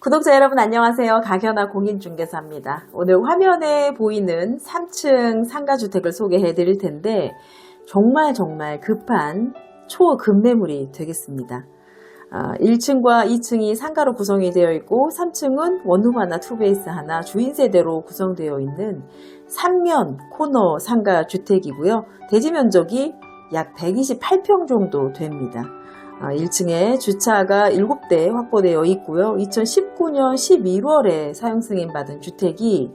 구독자 여러분 안녕하세요. 가견아 공인중개사입니다. 오늘 화면에 보이는 3층 상가주택을 소개해 드릴 텐데 정말 정말 급한 초급매물이 되겠습니다. 1층과 2층이 상가로 구성이 되어 있고 3층은 원룸 하나, 투베이스 하나, 주인 세대로 구성되어 있는 3면 코너 상가 주택이고요. 대지 면적이 약 128평 정도 됩니다. 1층에 주차가 7대 확보되어 있고요. 2019년 11월에 사용 승인 받은 주택이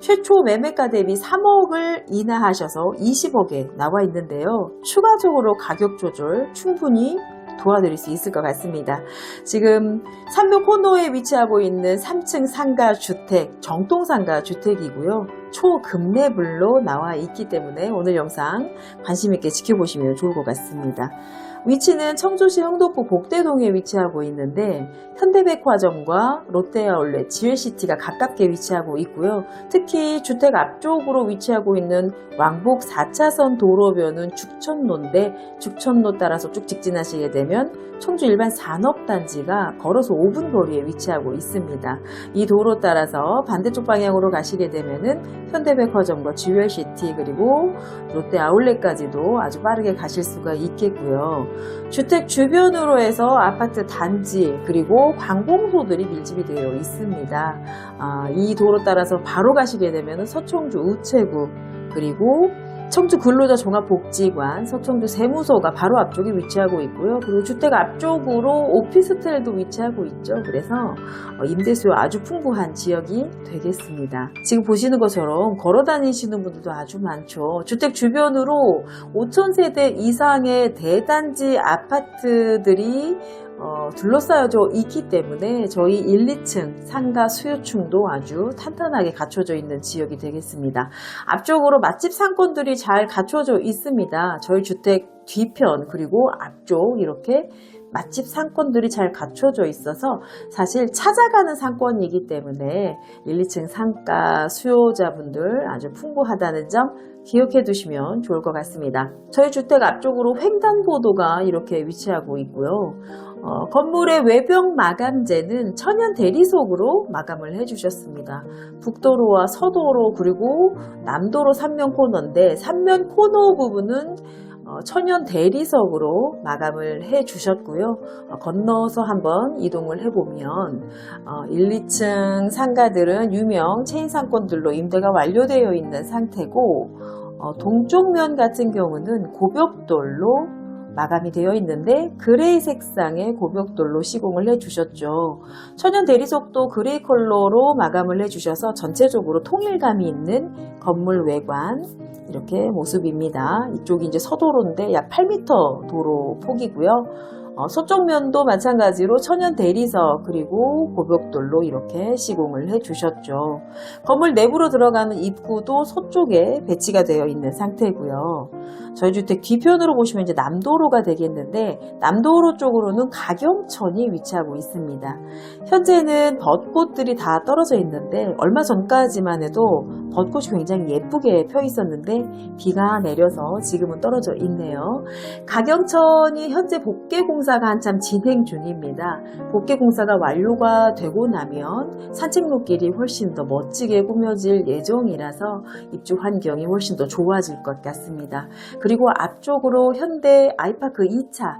최초 매매가 대비 3억을 인하하셔서 20억에 나와 있는데요. 추가적으로 가격 조절 충분히 도와드릴 수 있을 것 같습니다. 지금 삼묘 코너에 위치하고 있는 3층 상가 주택, 정동 상가 주택이고요. 초급내불로 나와 있기 때문에 오늘 영상 관심 있게 지켜보시면 좋을 것 같습니다. 위치는 청주시 흥덕구 복대동에 위치하고 있는데 현대백화점과 롯데아울렛, 지웰시티가 가깝게 위치하고 있고요. 특히 주택 앞쪽으로 위치하고 있는 왕복 4차선 도로변은 죽천로인데 죽천로 따라서 쭉 직진하시게 되면 청주 일반 산업단지가 걸어서 5분 거리에 위치하고 있습니다. 이 도로 따라서 반대쪽 방향으로 가시게 되면은 현대백화점과 지웰시티 그리고 롯데아울렛까지도 아주 빠르게 가실 수가 있겠고요. 주택 주변으로 해서 아파트 단지 그리고 관공소들이 밀집이 되어 있습니다. 아, 이 도로 따라서 바로 가시게 되면 서청주 우체국 그리고 청주 근로자 종합복지관, 서청주 세무서가 바로 앞쪽에 위치하고 있고요. 그리고 주택 앞쪽으로 오피스텔도 위치하고 있죠. 그래서 임대수요 아주 풍부한 지역이 되겠습니다. 지금 보시는 것처럼 걸어 다니시는 분들도 아주 많죠. 주택 주변으로 5천세대 이상의 대단지 아파트들이 어, 둘러싸여져 있기 때문에 저희 1, 2층 상가 수요층도 아주 탄탄하게 갖춰져 있는 지역이 되겠습니다. 앞쪽으로 맛집 상권들이 잘 갖춰져 있습니다. 저희 주택 뒤편 그리고 앞쪽 이렇게 맛집 상권들이 잘 갖춰져 있어서 사실 찾아가는 상권이기 때문에 1, 2층 상가 수요자분들 아주 풍부하다는 점 기억해 두시면 좋을 것 같습니다. 저희 주택 앞쪽으로 횡단보도가 이렇게 위치하고 있고요. 어, 건물의 외벽 마감재는 천연 대리석으로 마감을 해주셨습니다. 북도로와 서도로 그리고 남도로 3면 코너인데 3면 코너 부분은 어, 천연 대리석으로 마감을 해 주셨고요. 어, 건너서 한번 이동을 해보면 1, 2층 상가들은 유명 체인 상권들로 임대가 완료되어 있는 상태고 동쪽면 같은 경우는 고벽돌로 마감이 되어 있는데 그레이 색상의 고벽돌로 시공을 해주셨죠. 천연 대리석도 그레이 컬러로 마감을 해주셔서 전체적으로 통일감이 있는 건물 외관 이렇게 모습입니다. 이쪽이 이제 서도로인데 약 8m 도로 폭이고요. 어, 서쪽면도 마찬가지로 천연 대리석 그리고 고벽돌로 이렇게 시공을 해 주셨죠. 건물 내부로 들어가는 입구도 서쪽에 배치가 되어 있는 상태고요. 저희 주택 뒤편으로 보시면 이제 남도로가 되겠는데 남도로 쪽으로는 가경천이 위치하고 있습니다. 현재는 벚꽃들이 다 떨어져 있는데 얼마 전까지만 해도 벚꽃이 굉장히 예쁘게 펴 있었는데 비가 내려서 지금은 떨어져 있네요. 가경천이 현재 복개 공사가 한참 진행 중입니다. 복개 공사가 완료가 되고 나면 산책로길이 훨씬 더 멋지게 꾸며질 예정이라서 입주 환경이 훨씬 더 좋아질 것 같습니다. 그리고 앞쪽으로 현대 아이파크 2차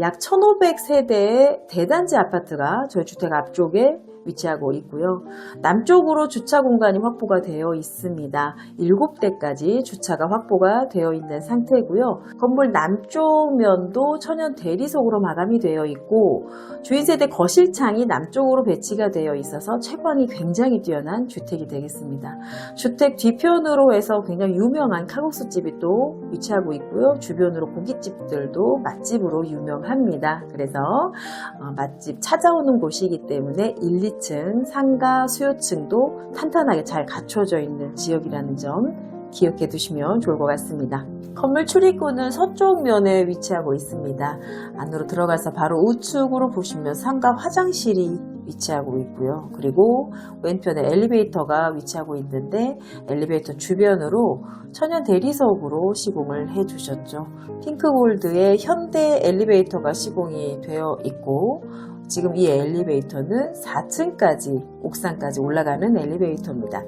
약 1,500세대의 대단지 아파트가 저희 주택 앞쪽에 위치하고 있고요. 남쪽으로 주차 공간이 확보가 되어 있습니다. 7대까지 주차가 확보가 되어 있는 상태고요. 건물 남쪽 면도 천연 대리석으로 마감이 되어 있고 주인 세대 거실창이 남쪽으로 배치가 되어 있어서 채광이 굉장히 뛰어난 주택이 되겠습니다. 주택 뒤편으로 해서 굉장히 유명한 칼국수 집이 또 위치하고 있고요. 주변으로 고깃집들도 맛집으로 유명합니다. 그래서 어, 맛집 찾아오는 곳이기 때문에 1, 2층 상가 수요층도 탄탄하게 잘 갖춰져 있는 지역이라는 점 기억해 두시면 좋을 것 같습니다. 건물 출입구는 서쪽 면에 위치하고 있습니다. 안으로 들어가서 바로 우측으로 보시면 상가 화장실이 위치하고 있고요. 그리고 왼편에 엘리베이터가 위치하고 있는데 엘리베이터 주변으로 천연 대리석으로 시공을 해 주셨죠. 핑크골드의 현대 엘리베이터가 시공이 되어 있고 지금 이 엘리베이터는 4층까지 옥상까지 올라가는 엘리베이터입니다.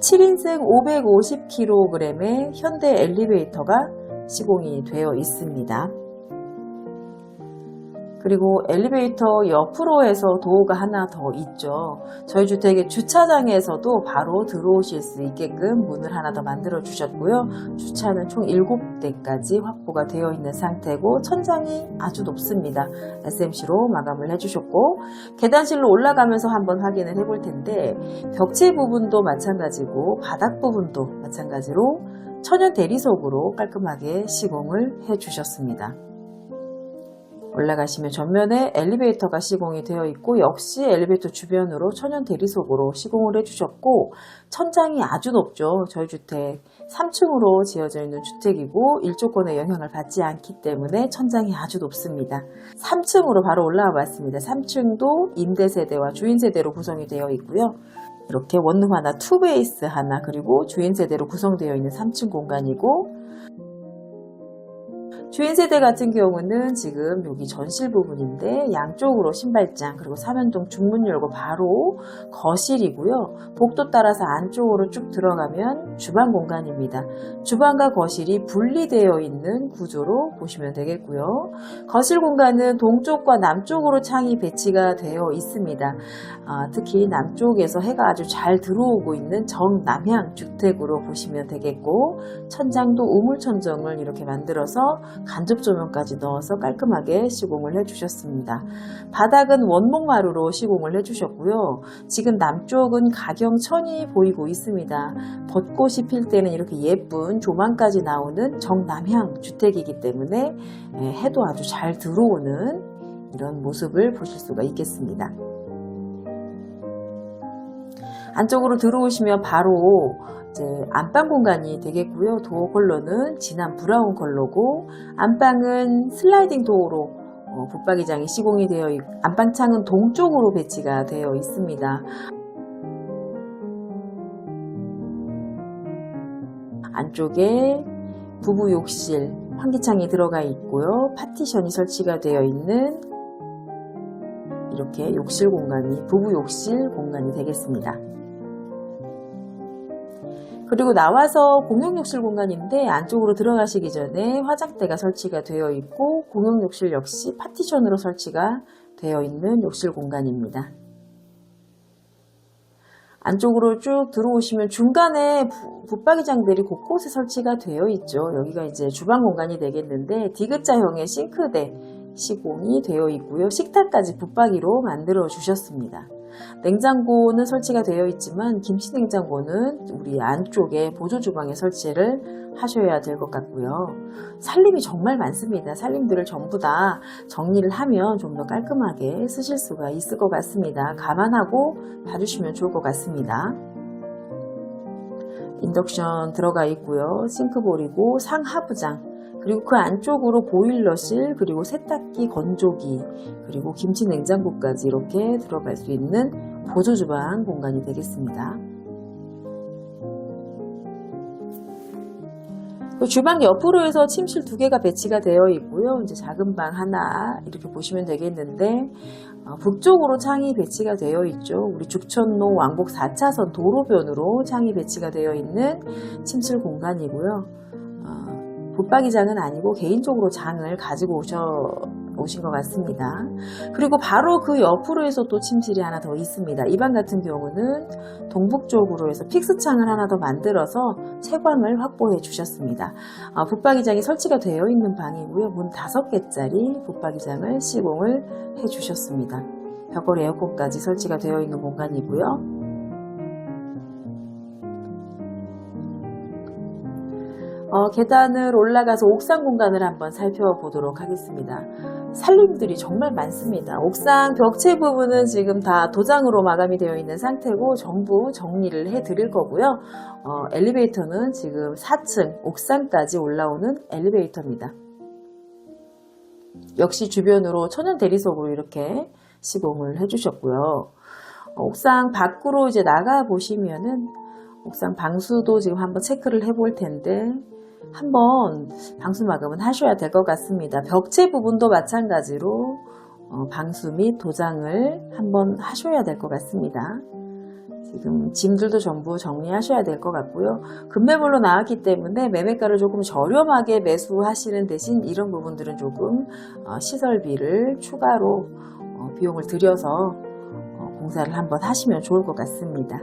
7인승 550kg의 현대 엘리베이터가 시공이 되어 있습니다. 그리고 엘리베이터 옆으로 해서 도어가 하나 더 있죠. 저희 주택의 주차장에서도 바로 들어오실 수 있게끔 문을 하나 더 만들어 주셨고요. 주차는 총 7대까지 확보가 되어 있는 상태고 천장이 아주 높습니다. SMC로 마감을 해주셨고 계단실로 올라가면서 한번 확인을 해볼 텐데 벽체 부분도 마찬가지고 바닥 부분도 마찬가지로 천연 대리석으로 깔끔하게 시공을 해주셨습니다. 올라가시면 전면에 엘리베이터가 시공이 되어 있고 역시 엘리베이터 주변으로 천연 대리석으로 시공을 해주셨고 천장이 아주 높죠. 저희 주택 3층으로 지어져 있는 주택이고 일조권의 영향을 받지 않기 때문에 천장이 아주 높습니다. 3층으로 바로 올라와 봤습니다. 3층도 임대 세대와 주인 세대로 구성이 되어 있고요. 이렇게 원룸 하나, 투베이스 하나, 그리고 주인 세대로 구성되어 있는 3층 공간이고 주인 세대 같은 경우는 지금 여기 전실 부분인데 양쪽으로 신발장 그리고 사면동 중문 열고 바로 거실이고요. 복도 따라서 안쪽으로 쭉 들어가면 주방 공간입니다. 주방과 거실이 분리되어 있는 구조로 보시면 되겠고요. 거실 공간은 동쪽과 남쪽으로 창이 배치가 되어 있습니다. 아, 특히 남쪽에서 해가 아주 잘 들어오고 있는 정남향 주택으로 보시면 되겠고 천장도 우물천정을 이렇게 만들어서 간접 조명까지 넣어서 깔끔하게 시공을 해주셨습니다. 바닥은 원목마루로 시공을 해주셨고요. 지금 남쪽은 가경천이 보이고 있습니다. 벚꽃이 필 때는 이렇게 예쁜 조망까지 나오는 정남향 주택이기 때문에 예, 해도 아주 잘 들어오는 이런 모습을 보실 수가 있겠습니다. 안쪽으로 들어오시면 바로 이제 안방 공간이 되겠고요. 도어 컬러는 진한 브라운 컬러고 안방은 슬라이딩 도어로 어, 붙박이장이 시공이 되어 있고 안방창은 동쪽으로 배치가 되어 있습니다. 안쪽에 부부 욕실 환기창이 들어가 있고요. 파티션이 설치가 되어 있는 이렇게 욕실 공간이 부부 욕실 공간이 되겠습니다. 그리고 나와서 공용욕실 공간인데 안쪽으로 들어가시기 전에 화장대가 설치가 되어 있고 공용욕실 역시 파티션으로 설치가 되어 있는 욕실 공간입니다. 안쪽으로 쭉 들어오시면 중간에 부- 붙박이장들이 곳곳에 설치가 되어 있죠. 여기가 이제 주방 공간이 되겠는데 디귿자형의 싱크대 시공이 되어 있고요. 식탁까지 붙박이로 만들어 주셨습니다. 냉장고는 설치가 되어 있지만 김치 냉장고는 우리 안쪽에 보조 주방에 설치를 하셔야 될 것 같고요. 살림이 정말 많습니다. 살림들을 전부 다 정리를 하면 좀 더 깔끔하게 쓰실 수가 있을 것 같습니다. 감안하고 봐주시면 좋을 것 같습니다. 인덕션 들어가 있고요. 싱크볼이고 상하부장 그리고 그 안쪽으로 보일러실 그리고 세탁기 건조기 그리고 김치 냉장고까지 이렇게 들어갈 수 있는 보조 주방 공간이 되겠습니다. 그 주방 옆으로 해서 침실 두 개가 배치가 되어 있고요. 이제 작은 방 하나 이렇게 보시면 되겠는데 어, 북쪽으로 창이 배치가 되어 있죠. 우리 죽천로 왕복 4차선 도로변으로 창이 배치가 되어 있는 침실 공간이고요. 어, 붙박이장은 아니고 개인적으로 장을 가지고 오셔 오신 것 같습니다. 그리고 바로 그 옆으로 해서 또 침실이 하나 더 있습니다. 이 방 같은 경우는 동북쪽으로 해서 픽스 창을 하나 더 만들어서 채광을 확보해 주셨습니다. 어, 붙박이장이 설치가 되어 있는 방이고요. 문 5개짜리 붙박이장을 시공을 해 주셨습니다. 벽걸이 에어컨까지 설치가 되어 있는 공간이고요. 어, 계단을 올라가서 옥상 공간을 한번 살펴보도록 하겠습니다. 살림들이 정말 많습니다. 옥상 벽체 부분은 지금 다 도장으로 마감이 되어 있는 상태고 전부 정리를 해 드릴 거고요. 어, 엘리베이터는 지금 4층 옥상까지 올라오는 엘리베이터입니다. 역시 주변으로 천연 대리석으로 이렇게 시공을 해주셨고요. 어, 옥상 밖으로 이제 나가 보시면은 옥상 방수도 지금 한번 체크를 해볼 텐데 한번 방수 마감은 하셔야 될 것 같습니다. 벽체 부분도 마찬가지로 어, 방수 및 도장을 한번 하셔야 될 것 같습니다. 지금 짐들도 전부 정리하셔야 될 것 같고요. 급매물로 나왔기 때문에 매매가를 조금 저렴하게 매수하시는 대신 이런 부분들은 조금 어, 시설비를 추가로 어, 비용을 들여서 어, 공사를 한번 하시면 좋을 것 같습니다.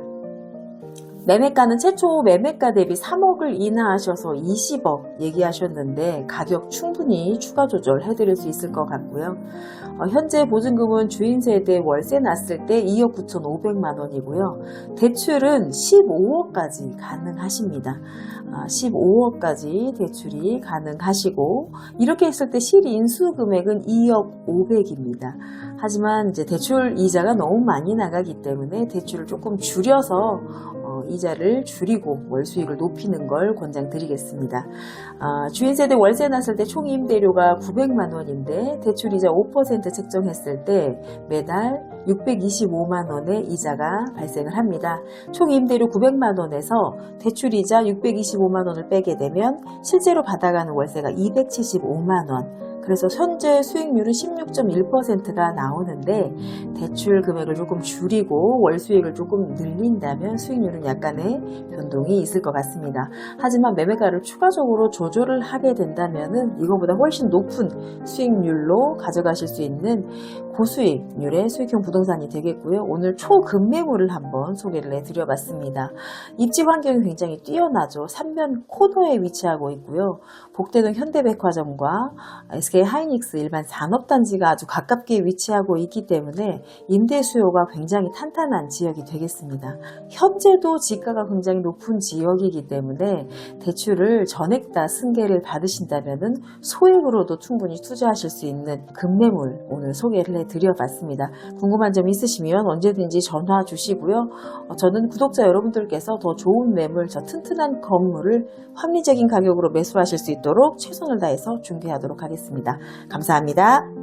매매가는 최초 매매가 대비 3억을 인하하셔서 20억 얘기하셨는데 가격 충분히 추가 조절 해 드릴 수 있을 것 같고요. 어, 현재 보증금은 주인 세 대 월세 났을 때 2억 9,500만 원이고요. 대출은 15억까지 가능하십니다. 15억까지 대출이 가능하시고 이렇게 했을 때 실인수 금액은 2억 500입니다. 하지만 이제 대출 이자가 너무 많이 나가기 때문에 대출을 조금 줄여서 어, 이자를 줄이고 월 수익을 높이는 걸 권장드리겠습니다. 아, 주인 세대 월세 났을 때 총 임대료가 900만 원인데 대출 이자 5% 책정했을 때 매달 625만 원의 이자가 발생을 합니다. 총 임대료 900만 원에서 대출 이자 625만 원을 빼게 되면 실제로 받아가는 월세가 275만 원. 그래서 현재 수익률은 16.1%가 나오는데 대출 금액을 조금 줄이고 월 수익을 조금 늘린다면 수익률은 약간의 변동이 있을 것 같습니다. 하지만 매매가를 추가적으로 조절을 하게 된다면은 이거보다 훨씬 높은 수익률로 가져가실 수 있는 고수익률의 수익형 부동산이 되겠고요. 오늘 초급매물을 한번 소개를 해드려봤습니다. 입지 환경이 굉장히 뛰어나죠. 삼면 코너에 위치하고 있고요. 복대동 현대백화점과 SK 하이닉스 일반 산업단지가 아주 가깝게 위치하고 있기 때문에 임대 수요가 굉장히 탄탄한 지역이 되겠습니다. 현재도 지가가 굉장히 높은 지역이기 때문에 대출을 전액 다 승계를 받으신다면 소액으로도 충분히 투자하실 수 있는 급매물 오늘 소개를 해드려봤습니다. 궁금한 점 있으시면 언제든지 전화 주시고요. 어, 저는 구독자 여러분들께서 더 좋은 매물, 저 튼튼한 건물을 합리적인 가격으로 매수하실 수 있도록 최선을 다해서 중개하도록 하겠습 니다. 감사합니다.